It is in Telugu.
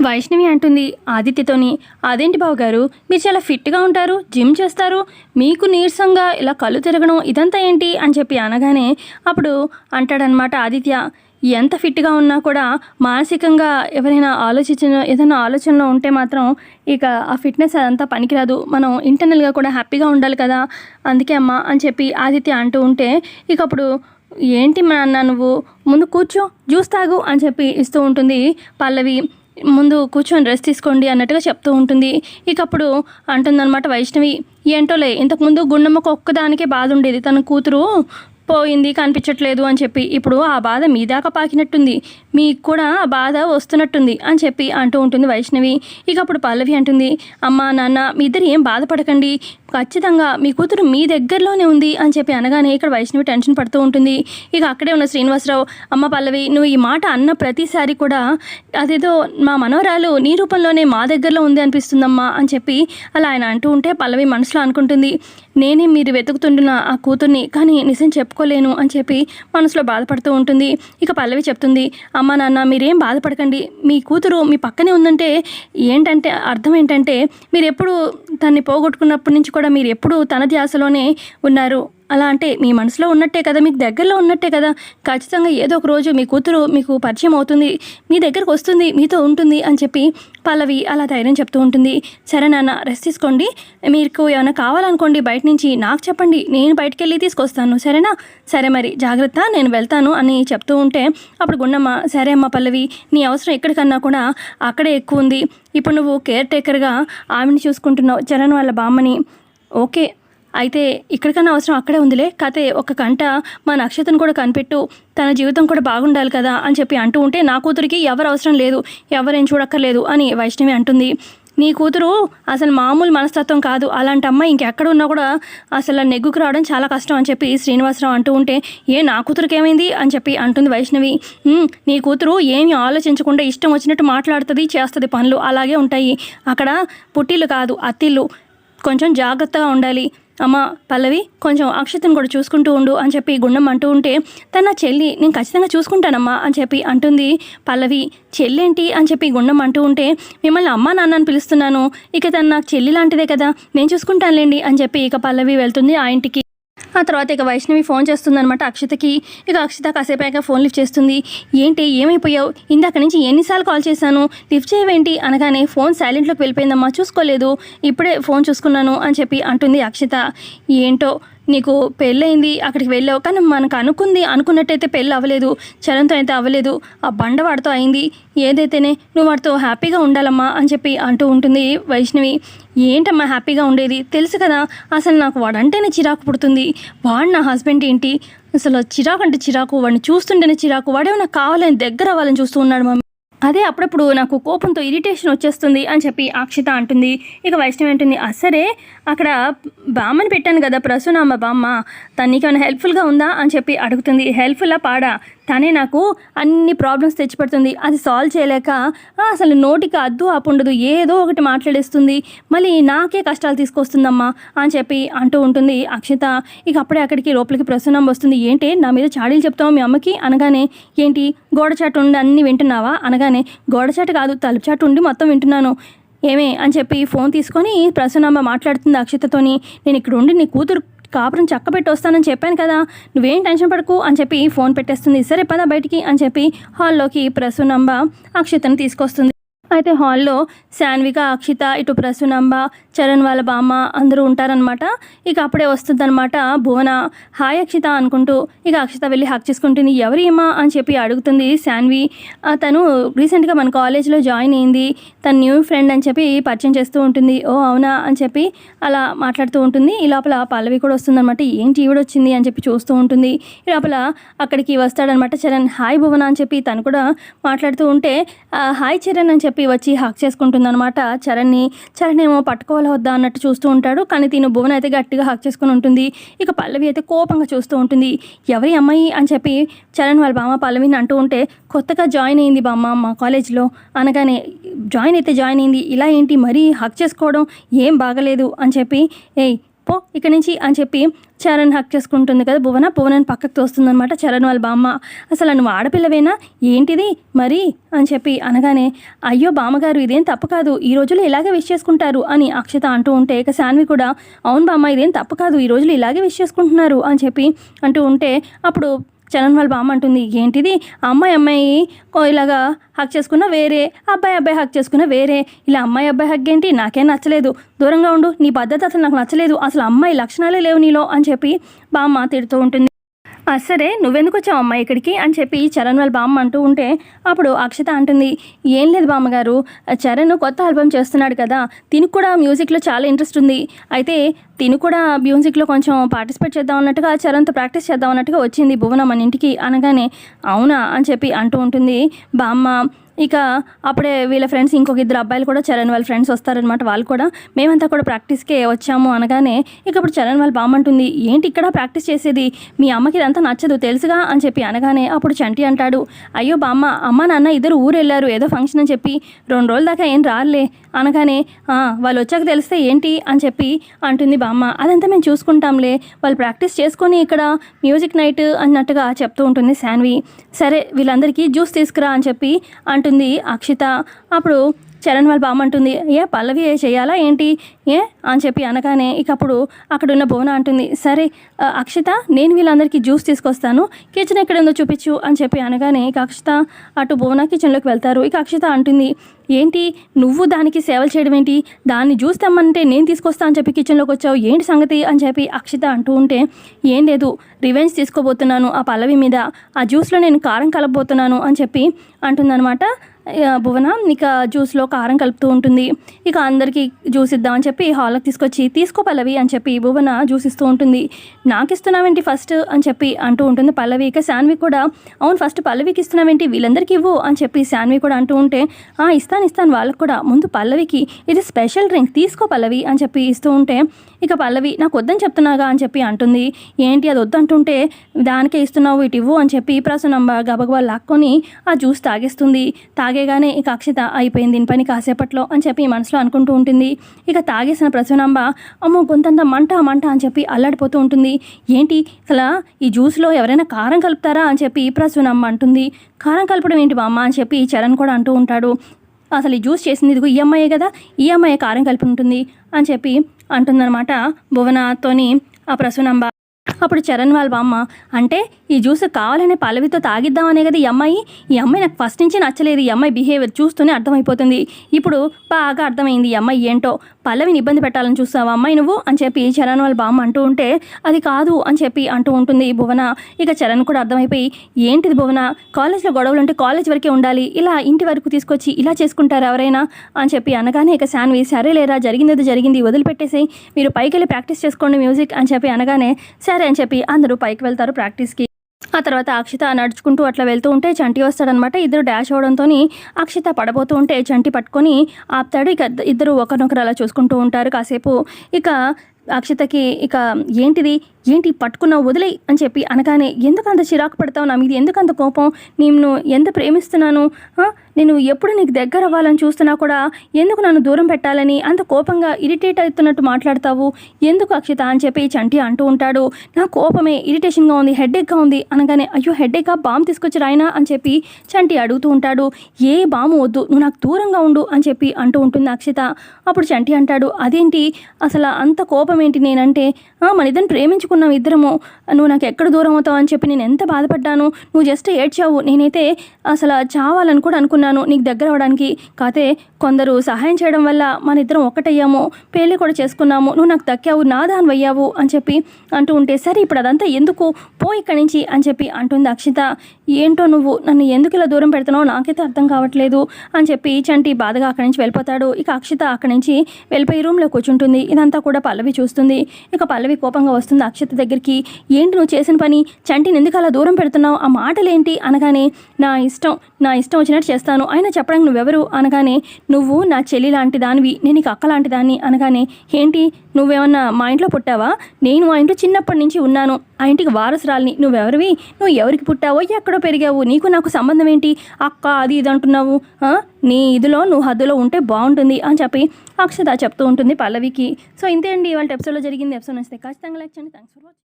వైష్ణవి అంటుంది ఆదిత్యతోని అదేంటి బావగారు? మీరు చాలా ఫిట్గా ఉంటారు జిమ్ చేస్తారు మీకు నీరసంగా ఇలా కళ్ళు తిరగడం ఇదంతా ఏంటి? అని చెప్పి అనగానే అప్పుడు అంటాడనమాట ఆదిత్య ఎంత ఫిట్గా ఉన్నా కూడా మానసికంగా ఎవరైనా ఆలోచించిన ఏదైనా ఆలోచనలో ఉంటే మాత్రం ఇక ఆ ఫిట్నెస్ అదంతా పనికిరాదు. మనం ఇంటర్నల్గా కూడా హ్యాపీగా ఉండాలి కదా అందుకే అమ్మా అని చెప్పి ఆదిత్య అంటూ ఉంటే ఇక అప్పుడు ఏంటి మా అన్న నువ్వు? ముందు కూర్చో జ్యూస్ తాగు అని చెప్పి ఇస్తూ ఉంటుంది పల్లవి. ముందు కూర్చొని రెస్ట్ తీసుకోండి అన్నట్టుగా చెప్తూ ఉంటుంది. ఇక అప్పుడు అంటుందన్నమాట వైష్ణవి ఏంటోలే ఇంతకుముందు గుండమ్మకు ఒక్కదానికే బాధ ఉండేది తన కూతురు పోయింది కనిపించట్లేదు అని చెప్పి. ఇప్పుడు ఆ బాధ మీ దాకా పాకినట్టుంది. మీకు కూడా ఆ బాధ వస్తున్నట్టుంది అని చెప్పి అంటూ ఉంటుంది వైష్ణవి. ఇక అప్పుడు పల్లవి అంటుంది అమ్మా నాన్న మీ ఇద్దరు ఏం బాధపడకండి. ఖచ్చితంగా మీ కూతురు మీ దగ్గరలోనే ఉంది అని చెప్పి అనగానే ఇక్కడ వైష్ణవి టెన్షన్ పడుతూ ఉంటుంది. ఇక అక్కడే ఉన్న శ్రీనివాసరావు అమ్మ పల్లవి నువ్వు ఈ మాట అన్న ప్రతిసారి కూడా అదేదో మా మనోరాలు నీ రూపంలోనే మా దగ్గరలో ఉంది అనిపిస్తుందమ్మా అని చెప్పి అలా ఆయన అంటూ ఉంటే పల్లవి మనసులో అనుకుంటుంది. నేనే మీరు వెతుకుతుంటున్న ఆ కూతుర్ని కానీ నిజం చెప్పుకోలేను అని చెప్పి మనసులో బాధపడుతూ ఉంటుంది. ఇక పల్లవి చెప్తుంది అమ్మ నాన్న మీరేం బాధపడకండి. మీ కూతురు మీ పక్కనే ఉందంటే ఏంటంటే అర్థం ఏంటంటే మీరు ఎప్పుడు తన్ని పోగొట్టుకున్నప్పటి నుంచి కూడా మీరు ఎప్పుడు తన ధ్యాసలోనే ఉన్నారు. అలా అంటే మీ మనసులో ఉన్నట్టే కదా మీకు దగ్గరలో ఉన్నట్టే కదా. ఖచ్చితంగా ఏదో ఒక రోజు మీ కూతురు మీకు పరిచయం అవుతుంది మీ దగ్గరకు వస్తుంది మీతో ఉంటుంది అని చెప్పి పల్లవి అలా ధైర్యం చెప్తూ ఉంటుంది. సరే నాన్న రెస్ట్ తీసుకోండి. మీకు ఏమైనా కావాలనుకోండి బయట నుంచి నాకు చెప్పండి నేను బయటకు వెళ్ళి తీసుకొస్తాను. సరేనా? సరే మరి జాగ్రత్త నేను వెళ్తాను అని చెప్తూ ఉంటే అప్పుడు గుండమ్మ సరే అమ్మ పల్లవి నీ అవసరం ఎక్కడికన్నా కూడా అక్కడే ఎక్కువ ఉంది. ఇప్పుడు నువ్వు కేర్ టేకర్గా ఆమెని చూసుకుంటున్నావు. చరణ్ వాళ్ళ బామ్మని ఓకే. అయితే ఇక్కడికన్నా అవసరం అక్కడే ఉందిలే. కతే ఒక కంట మా నక్షత్రం కూడా కనిపెట్టు. తన జీవితం కూడా బాగుండాలి కదా అని చెప్పి అంటూ ఉంటే నా కూతురికి ఎవరు అవసరం లేదు. ఎవరేం చూడక్కర్లేదు అని వైష్ణవి అంటుంది. నీ కూతురు అసలు మామూలు మనస్తత్వం కాదు. అలాంటి అమ్మాయి ఇంకెక్కడ ఉన్నా కూడా అసలు నెగ్గుకు రావడం చాలా కష్టం అని చెప్పి శ్రీనివాసరావు అంటూ ఉంటే ఏ నా కూతురికి ఏమైంది? అని చెప్పి అంటుంది వైష్ణవి. నీ కూతురు ఏమి ఆలోచించకుండా ఇష్టం వచ్చినట్టు మాట్లాడుతుంది చేస్తుంది పనులు అలాగే ఉంటాయి. అక్కడ పుట్టిల్లు కాదు అత్తిళ్ళు కొంచెం జాగ్రత్తగా ఉండాలి. అమ్మ పల్లవి కొంచెం అక్షతను కూడా చూసుకుంటూ ఉండు అని చెప్పి గుండం అంటూ ఉంటే తన చెల్లి నేను ఖచ్చితంగా చూసుకుంటానమ్మా అని చెప్పి అంటుంది. పల్లవి చెల్లేంటి? అని చెప్పి గుండం అంటూ ఉంటే మిమ్మల్ని అమ్మ నాన్న అని పిలుస్తున్నాను. ఇక తను నాకు చెల్లి లాంటిదే కదా. నేను చూసుకుంటానులేండి అని చెప్పి ఇక పల్లవి వెళ్తుంది ఆ ఇంటికి. ఆ తర్వాత ఇక వైష్ణవి ఫోన్ చేస్తుందనమాట అక్షతకి. ఇక అక్షత కాసేపు ఫోన్ లిఫ్ట్ చేస్తుంది. ఏంటి ఏమైపోయావు? ఇందాక నుంచి ఎన్నిసార్లు కాల్ చేశాను? లిఫ్ట్ చేయవేంటి? అనగానే ఫోన్ సైలెంట్లోకి వెళ్ళిపోయిందమ్మా చూసుకోలేదు. ఇప్పుడే ఫోన్ చూసుకున్నాను అని చెప్పి అంటుంది అక్షత. ఏంటో? నీకు పెళ్ళయింది అక్కడికి వెళ్ళావు. కానీ మనకు అనుకుంది అనుకున్నట్టయితే పెళ్ళి అవ్వలేదు చరణ్తో అయితే అవ్వలేదు. ఆ బండ వాడితో అయింది. ఏదైతేనే నువ్వు వాడితో హ్యాపీగా ఉండాలమ్మా అని చెప్పి అంటూ ఉంటుంది వైష్ణవి. ఏంటమ్మా హ్యాపీగా ఉండేది? తెలుసు కదా అసలు నాకు వాడంటేనే చిరాకు పుడుతుంది. వాడు నా హస్బెండ్ ఏంటి? అసలు చిరాకు అంటే చిరాకు వాడిని చూస్తుంటేనే చిరాకు. వాడేమో నాకు కావాలని దగ్గర అవ్వాలని చూస్తూ ఉన్నాడు మమ్మీ. అదే అప్పుడప్పుడు నాకు కోపంతో ఇరిటేషన్ వచ్చేస్తుంది అని చెప్పి అక్షిత అంటుంది. ఇక వైష్ణవి అంటుంది అసరే అక్కడ బామ్మని పెట్టాను కదా ప్రసూనమ్మ బామ్మ తనకి నీకేమైనా హెల్ప్ఫుల్గా ఉందా? అని చెప్పి అడుగుతుంది. హెల్ప్ఫుల్లా పాడా తనే నాకు అన్ని ప్రాబ్లమ్స్ తెచ్చిపెడుతుంది. అది సాల్వ్ చేయలేక అసలు నోటికి అద్దు ఆపుండదు ఏదో ఒకటి మాట్లాడేస్తుంది. మళ్ళీ నాకే కష్టాలు తీసుకొస్తుందమ్మా అని చెప్పి అంటూ ఉంటుంది అక్షిత. ఇక అప్పుడే అక్కడికి లోపలికి ప్రసన్నం వస్తుంది. ఏంటి నా మీద చాడీలు చెప్తావు మీ అమ్మకి? అనగానే ఏంటి గోడచాటు ఉండి అన్నీ వింటున్నావా? అనగానే గోడచాటు కాదు తలుపుచాటు ఉండి మొత్తం వింటున్నాను. ఏమే? అని చెప్పి ఫోన్ తీసుకొని ప్రసన్నమ్మ మాట్లాడుతుంది అక్షితతోని. నేను ఇక్కడ ఉండి నీ కూతురు కాపురం చక్కబెట్టి వస్తానని చెప్పాను కదా నువ్వేం టెన్షన్ పడకు అని చెప్పి ఫోన్ పెట్టేస్తుంది. సరే పద బయటికి అని చెప్పి హాల్లోకి ప్రసూనంబ అక్షతను తీసుకొస్తుంది. అయితే హాల్లో శాన్విక అక్షిత ఇటు ప్రసూనంబ చరణ్ వాళ్ళ బామ్మ అందరూ ఉంటారనమాట ఇక అప్పుడే వస్తుందనమాట భువన. హాయ్ అక్షిత అనుకుంటూ ఇక అక్షిత వెళ్ళి హక్ చేసుకుంటుంది ఎవరి ఏమా అని చెప్పి అడుగుతుంది శాన్వి. తను రీసెంట్గా మన కాలేజ్లో జాయిన్ అయింది. తన న్యూ ఫ్రెండ్ అని చెప్పి పరిచయం చేస్తూ ఉంటుంది. ఓ అవునా అని చెప్పి అలా మాట్లాడుతూ ఉంటుంది. ఈ లోపల పల్లవి కూడా వస్తుందనమాట ఏంటి ఈవిడ వచ్చింది అని చెప్పి చూస్తూ ఉంటుంది. ఈ లోపల అక్కడికి వస్తాడనమాట చరణ్. హాయ్ భువన అని చెప్పి తను కూడా మాట్లాడుతూ ఉంటే హాయ్ చరణ్ అని చెప్పి చెప్పి వచ్చి హక్ చేసుకుంటుందనమాట చరణ్ని చరణ్ ఏమో పట్టుకోవాలి వద్దా అన్నట్టు చూస్తూ ఉంటాడు. కానీ తిను భువన అయితే గట్టిగా హక్ చేసుకుని ఉంటుంది. ఇక పల్లవి అయితే కోపంగా చూస్తూ ఉంటుంది. ఎవరి అమ్మాయి అని చెప్పి చరణ్ వాళ్ళ బామ్మ పల్లవిని అంటూ ఉంటే కొత్తగా జాయిన్ అయింది బామ్మ మా కాలేజ్లో అనగానే జాయిన్ అయితే జాయిన్ అయింది. ఇలా ఏంటి? మరీ హక్ చేసుకోవడం ఏం బాగలేదు అని చెప్పి ఏయ్ పో ఇక నుంచి అని చెప్పి చరణ్ హక్ చేసుకుంటుంది కదా భువన. భువనని పక్కకు తోస్తుందనమాట చరణ్ వాళ్ళ బామ్మ. అసలు నువ్వు ఆడపిల్లవేనా? ఏంటిది? మరి? అని చెప్పి అనగానే అయ్యో బామ్మగారు ఇదేం తప్పు కాదు. ఈ రోజుల్లో ఇలాగే విష్ చేసుకుంటారు అని అక్షత అంటూ ఉంటే ఇక శాన్వి కూడా అవును బామ్మ ఇదేం తప్పు కాదు. ఈ రోజులు ఇలాగే విష్ చేసుకుంటున్నారు అని చెప్పి అంటూ ఉంటే అప్పుడు చరణ్ వాళ్ళ బామ్మ అంటుంది ఏంటిది? అమ్మాయి అమ్మాయి ఓ ఇలాగా హక్ చేసుకున్న వేరే అబ్బాయి అబ్బాయి హక్ చేసుకున్న వేరే. ఇలా అమ్మాయి అబ్బాయి హక్ ఏంటి? నాకేం నచ్చలేదు. దూరంగా ఉండు నీ పద్ధతి అసలు నాకు నచ్చలేదు. అసలు అమ్మాయి లక్షణాలే లేవు నీలో అని చెప్పి బామ్మ తిడుతూ ఉంటుంది. సరే నువ్వెందుకు వచ్చావు అమ్మ ఇక్కడికి? అని చెప్పి చరణ్ వాళ్ళ బామ్మ అంటూ ఉంటే అప్పుడు అక్షత అంటుంది ఏం లేదు బామ్మగారు చరణ్ కొత్త ఆల్బమ్ చేస్తున్నాడు కదా తినికి కూడా మ్యూజిక్లో చాలా ఇంట్రెస్ట్ ఉంది. అయితే తిను కూడా మ్యూజిక్లో కొంచెం పార్టిసిపేట్ చేద్దాం అన్నట్టుగా చరణ్తో ప్రాక్టీస్ చేద్దాం అన్నట్టుగా వచ్చింది భువన మన ఇంటికి అనగానే అవునా? అని చెప్పి అంటూ ఉంటుంది బామ్మ. ఇక అప్పుడే వీళ్ళ ఫ్రెండ్స్ ఇంకొక ఇద్దరు అబ్బాయిలు కూడా చరణ్ వాళ్ళ ఫ్రెండ్స్ వస్తారనమాట వాళ్ళు కూడా. మేమంతా కూడా ప్రాక్టీస్కే వచ్చాము అనగానే ఇక అప్పుడు చరణ్ వాళ్ళ బామ్మంటుంది ఏంటి ఇక్కడ ప్రాక్టీస్ చేసేది? మీ అమ్మకి ఇదంతా నచ్చదు తెలుసుగా? అని చెప్పి అనగానే అప్పుడు చంటి అంటాడు అయ్యో బామ్మ అమ్మ నాన్న ఇద్దరు ఊరు వెళ్ళారు ఏదో ఫంక్షన్ అని చెప్పి. రెండు రోజుల దాకా ఏం రాలే అనగానే వాళ్ళు వచ్చాక తెలిస్తే ఏంటి? అని చెప్పి అంటుంది బామ్మ అదంతా మేము చూసుకుంటాంలే వాళ్ళు ప్రాక్టీస్ చేసుకొని ఇక్కడ మ్యూజిక్ నైట్ అన్నట్టుగా చెప్తూ ఉంటుంది శాన్వి. సరే వీళ్ళందరికీ జ్యూస్ తీసుకురా అని చెప్పి అంటుంది అక్షిత అప్పుడు చరణ్ వాళ్ళ బామ్మంటుంది ఏ పల్లవి ఏ చేయాలా ఏంటి? ఏ? అని చెప్పి అనగానే ఇక అప్పుడు అక్కడ ఉన్న భువన అంటుంది సరే అక్షిత నేను వీళ్ళందరికీ జ్యూస్ తీసుకొస్తాను కిచెన్ ఎక్కడ ఉందో చూపించు అని చెప్పి అనగానే ఇక అక్షిత అటు భువన కిచెన్లోకి వెళ్తారు. ఇక అక్షిత అంటుంది ఏంటి? నువ్వు దానికి సేవలు చేయడం ఏంటి? దాన్ని జ్యూస్ తెమ్మంటే నేను తీసుకొస్తా అని చెప్పి కిచెన్లోకి వచ్చావు ఏంటి సంగతి? అని చెప్పి అక్షిత అంటూ ఉంటే ఏం లేదు రివెంజ్ తీసుకోబోతున్నాను ఆ పల్లవి మీద ఆ జ్యూస్లో నేను కారం కలపబోతున్నాను అని చెప్పి అంటుందన్నమాట. భువన ఇక జ్యూస్లో కారం కలుపుతూ ఉంటుంది. ఇక అందరికీ జ్యూస్ ఇద్దామని చెప్పి హాల్కి తీసుకొచ్చి తీసుకో పల్లవి అని చెప్పి భువన జ్యూస్ ఇస్తూ ఉంటుంది. నాకు ఇస్తున్నావేంటి ఫస్ట్? అని చెప్పి అంటూ ఉంటుంది పల్లవి. ఇక శాన్వి కూడా అవును ఫస్ట్ పల్లవికి ఇస్తున్నావేంటి? వీళ్ళందరికీ ఇవ్వు అని చెప్పి శాన్వి కూడా అంటూ ఉంటే ఇస్తాను ఇస్తాను వాళ్ళకు కూడా ముందు పల్లవికి ఇది స్పెషల్ డ్రింక్ తీసుకో పల్లవి అని చెప్పి ఇస్తూ ఉంటే ఇక పల్లవి నాకు వద్దని చెప్తున్నాగా అని చెప్పి అంటుంది. ఏంటి అది వద్దంటుంటే దానికే ఇస్తున్నావు ఇటు ఇవ్వు అని చెప్పి ప్రసన్నంబ గబగబా లాక్కొని ఆ జ్యూస్ తాగేస్తుంది. తాగేగానే ఇక అక్షిత అయిపోయింది దీని పని కాసేపట్లో అని చెప్పి మనసులో అనుకుంటూ ఉంటుంది. ఇక తాగేసిన ప్రసూనాంబ అమ్మో గొంతంతా మంట మంట అని చెప్పి అల్లాడిపోతూ ఉంటుంది. ఏంటి అసలు ఈ జ్యూస్లో ఎవరైనా కారం కలుపుతారా అని చెప్పి ప్రసూనమ్మ అంటుంది. కారం కలపడం ఏంటి బామ్మ అని చెప్పి చరణ్ కూడా అంటూ ఉంటాడు. అసలు ఈ జ్యూస్ చేసింది ఇదిగో ఈ అమ్మాయే కదా ఈ కారం కలిపి ఉంటుంది అని చెప్పి అంటుందన్నమాట. భువనతోని ఆ ప్రసూనంబ. అప్పుడు చరణ్ వాళ్ళ బామ్మ అంటే ఈ జ్యూస్ కావాలనే పల్లవితో తాగిద్దామనే కదా ఈ అమ్మాయి? ఈ అమ్మాయి నాకు ఫస్ట్ నుంచి నచ్చలేదు ఈ అమ్మాయి బిహేవియర్ చూస్తూనే అర్థమైపోతుంది. ఇప్పుడు బాగా అర్థమైంది ఈ అమ్మాయి ఏంటో. పల్లవిని ఇబ్బంది పెట్టాలని చూస్తావా? అమ్మాయి నువ్వు? అని చెప్పి చరణ్ వాళ్ళ బామ్మ అంటూ ఉంటే అది కాదు అని చెప్పి అంటూ ఉంటుంది భువన. ఇక చరణ్ కూడా అర్థమైపోయి ఏంటిది భువన? కాలేజ్లో గొడవలు ఉంటే కాలేజ్ వరకే ఉండాలి. ఇలా ఇంటి వరకు తీసుకొచ్చి ఇలా చేసుకుంటారు ఎవరైనా? అని చెప్పి అనగానే ఇక శాన్వి సరే లేరా జరిగింది జరిగింది వదిలిపెట్టేసి మీరు పైకి వెళ్ళి ప్రాక్టీస్ చేసుకోండి మ్యూజిక్ అని చెప్పి అనగానే సరే అని చెప్పి అందరూ పైకి వెళ్తారు ప్రాక్టీస్కి. ఆ తర్వాత అక్షిత నడుచుకుంటూ అట్లా వెళ్తూ ఉంటే చంటి వస్తాడనమాట. ఇద్దరు డాష్ అవడంతో అక్షిత పడబోతూ ఉంటే చంటి పట్టుకొని ఆపుతాడు. ఇక ఇద్దరు ఒకరినొకరు అలా చూసుకుంటూ ఉంటారు. కాసేపు ఇక అక్షితకి ఇక ఏంటిది? ఏంటి పట్టుకున్నావు? వదిలే అని చెప్పి అనగానే ఎందుకు అంత చిరాకు పడతావు నా మీద? ఎందుకు అంత కోపం? నేను ఎంత ప్రేమిస్తున్నాను? నేను ఎప్పుడు నీకు దగ్గర అవ్వాలని చూస్తున్నా కూడా ఎందుకు నన్ను దూరం పెట్టాలని అంత కోపంగా ఇరిటేట్ అవుతున్నట్టు మాట్లాడతావు? ఎందుకు అక్షిత? అని చెప్పి చంటి అంటూ ఉంటాడు. నా కోపమే ఇరిటేషన్గా ఉంది హెడేక్గా ఉంది అనగానే అయ్యో హెడేక్గా బామ్ తీసుకొచ్చి రాయినా? అని చెప్పి చంటి అడుగుతూ ఉంటాడు. ఏ బాము వద్దు నువ్వు నాకు దూరంగా ఉండు అని చెప్పి అంటూ ఉంటుంది అక్షిత. అప్పుడు చంటి అంటాడు అదేంటి? అసలు అంత కోపం ఏంటి నేనంటే "ఆ, మన ఇద్దరిని ప్రేమించుకున్నాం ఇద్దరము. నువ్వు నాకు ఎక్కడ దూరం అవుతావు అని చెప్పి నేను ఎంత బాధపడ్డాను. నువ్వు జస్ట్ ఏడ్చావు. నేనైతే అసలు చావాలని కూడా అనుకున్నాను నీకు దగ్గర అవడానికి కాతే కొందరు సహాయం చేయడం వల్ల మన ఇద్దరం ఒక్కటయ్యాము. పెళ్ళి కూడా చేసుకున్నాము. నువ్వు నాకు దక్కావు. నా దానివయ్యావు అని చెప్పి అంటూ ఉంటే సరే ఇప్పుడు అదంతా ఎందుకు? పో ఇక్కడి నుంచి అని చెప్పి అంటుంది అక్షిత. ఏంటో నువ్వు? నన్ను ఎందుకు ఇలా దూరం పెడుతున్నావు నాకైతే అర్థం కావట్లేదు అని చెప్పి చంటి బాధగా అక్కడి నుంచి వెళ్ళిపోతాడు. ఇక అక్షిత అక్కడి నుంచి వెళ్ళిపోయి రూమ్లో కూర్చుంటుంది. ఇదంతా కూడా పల్లవి చూస్తుంది. ఇక పల్లవి కోపంగా వస్తుంది అక్షత దగ్గరికి. ఏంటి నువ్వు చేసిన పని? చంటిని ఎందుకు అలా దూరం పెడుతున్నావు? ఆ మాటలేంటి? అనగానే నా ఇష్టం నా ఇష్టం వచ్చినట్టు చేస్తాను. అయినా చెప్పడానికి నువ్వెవరు? అనగానే నువ్వు నా చెల్లి లాంటి దానివి. నేను నీకు అక్క లాంటి దాన్ని. అనగానే ఏంటి? నువ్వేమన్నా మా ఇంట్లో పుట్టావా? నేను మా ఇంట్లో చిన్నప్పటి నుంచి ఉన్నాను. ఆ ఇంటికి వారసురాలిని నువ్వెవరివి? నువ్వు ఎవరికి పుట్టావో ఎక్కడో పెరిగావు. నీకు నాకు సంబంధం ఏంటి? అక్క అది ఇది అంటున్నావు. నీ ఇదిలో నువ్వు హద్దులో ఉంటే బాగుంటుంది అని చెప్పి అక్షత చెప్తూ ఉంటుంది పల్లవికి. సో ఇంతే అండి వాళ్ళ ఎపిసోడ్లో జరిగింది. ఎపిసోడ్ నచ్చితే ఖచ్చితంగా లైక్ చేయండి. Thanks for watching